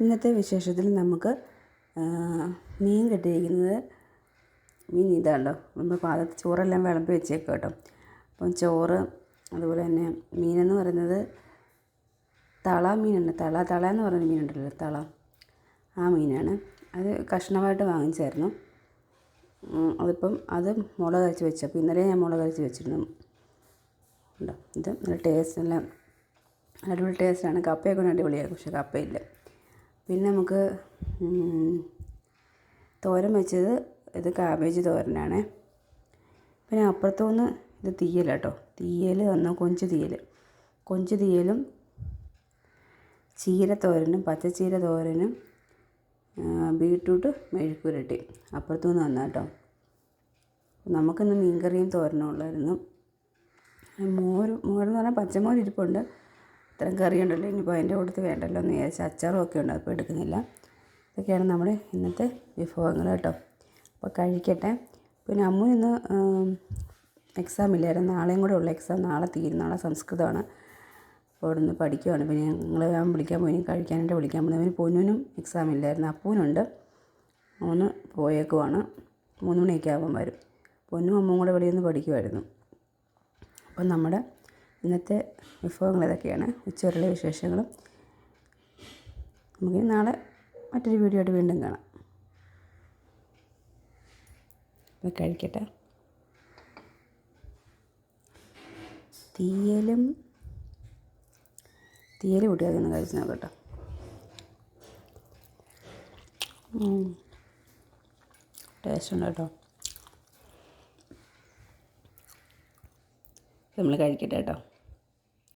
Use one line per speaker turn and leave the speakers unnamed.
ഇന്നത്തെ വിശേഷത്തിൽ നമുക്ക് മീൻ കിട്ടിയിരിക്കുന്നത് മീൻ ഇതാണല്ലോ നമ്മൾ പാകത്ത് ചോറെല്ലാം വിളമ്പി വെച്ചേക്കാം കേട്ടോ. അപ്പം ചോറ് അതുപോലെ തന്നെ മീനെന്ന് പറയുന്നത് തള മീനുണ്ട്. തള തള എന്ന് പറയുന്ന മീനുണ്ടല്ലോ തള. ആ മീനാണ്. അത് കഷ്ണമായിട്ട് വാങ്ങിച്ചായിരുന്നു. അതിപ്പം അത് മുളക് അരച്ച് വെച്ചു അപ്പോൾ ഇന്നലെ ഞാൻ മുളക് അരച്ച് വെച്ചിരുന്നു. ഉണ്ടോ? ഇത് നല്ല ടേസ്റ്റ് നല്ല അടിപൊളി ടേസ്റ്റാണ് കപ്പയൊക്കെ അടിപൊളിയാക്കും പക്ഷേ കപ്പയില്ല. പിന്നെ നമുക്ക് തോരൻ വെച്ചത് ഇത് കാബേജ് തോരനാണ്. പിന്നെ അപ്പുറത്തുനിന്ന് ഇത് തീയൽ കേട്ടോ. തീയൽ വന്നു കൊഞ്ച് തീയൽ. കൊഞ്ച് തീയലും ചീര തോരനും പച്ചച്ചീര തോരനും ബീട്രൂട്ട് മെഴുക്കുരട്ടി അപ്പുറത്തുനിന്ന് വന്ന കേട്ടോ. നമുക്കിന്ന് മീൻകറിയും തോരനും ഉള്ളായിരുന്നു. മോര് മോരെന്ന് പറഞ്ഞാൽ പച്ചമോര് ഇരിപ്പുണ്ട്. ഇത്രയും കറി ഉണ്ടല്ലോ ഇനിയിപ്പോൾ അതിന്റെ കൂട്ടത്തിൽ വേണ്ടല്ലോ എന്ന് വിചാരിച്ച് അച്ചാറും ഒക്കെ ഉണ്ട് അപ്പോൾ എടുക്കുന്നില്ല. ഇതൊക്കെയാണ് നമ്മുടെ ഇന്നത്തെ വിഭവങ്ങൾ കേട്ടോ. അപ്പോൾ കഴിക്കട്ടെ. പിന്നെ അമ്മു ഇന്ന് എക്സാം ഇല്ലായിരുന്നു. നാളെയും കൂടെ ഉള്ള എക്സാം നാളെ തീരും. നാളെ സംസ്കൃതമാണ്. അപ്പോൾ അവിടെ നിന്ന് പഠിക്കുവാണ്. പിന്നെ ഞങ്ങൾ ഞാൻ വിളിക്കാൻ പോയി. കഴിക്കാനായിട്ട് വിളിക്കാൻ പോകുന്നത് അവന് പൊന്നുനും എക്സാം ഇല്ലായിരുന്നു. അപ്പൂനുണ്ട്. മൂന്ന് പോയേക്കുവാണ്. മൂന്ന് മണിയൊക്കെ ആകുമ്പം വരും. പൊന്നും അമ്മും കൂടെ വെളിയിൽ നിന്ന് പഠിക്കുമായിരുന്നു അപ്പം നമ്മുടെ ഇന്നത്തെ വിഭവങ്ങൾ ഇതൊക്കെയാണ്. ഉച്ചവരെയുള്ള വിശേഷങ്ങളും. നമുക്ക് നാളെ മറ്റൊരു വീഡിയോ ആയിട്ട് വീണ്ടും കാണാം. അപ്പോൾ കഴിക്കട്ടെ. തീയലും തീയൽ കൂട്ടിയാൽ ഒന്ന് കഴിച്ച് നോക്കട്ടോ. ടേസ്റ്റ് ഉണ്ട് കേട്ടോ. നമ്മൾ കഴിക്കട്ടെ കേട്ടോ.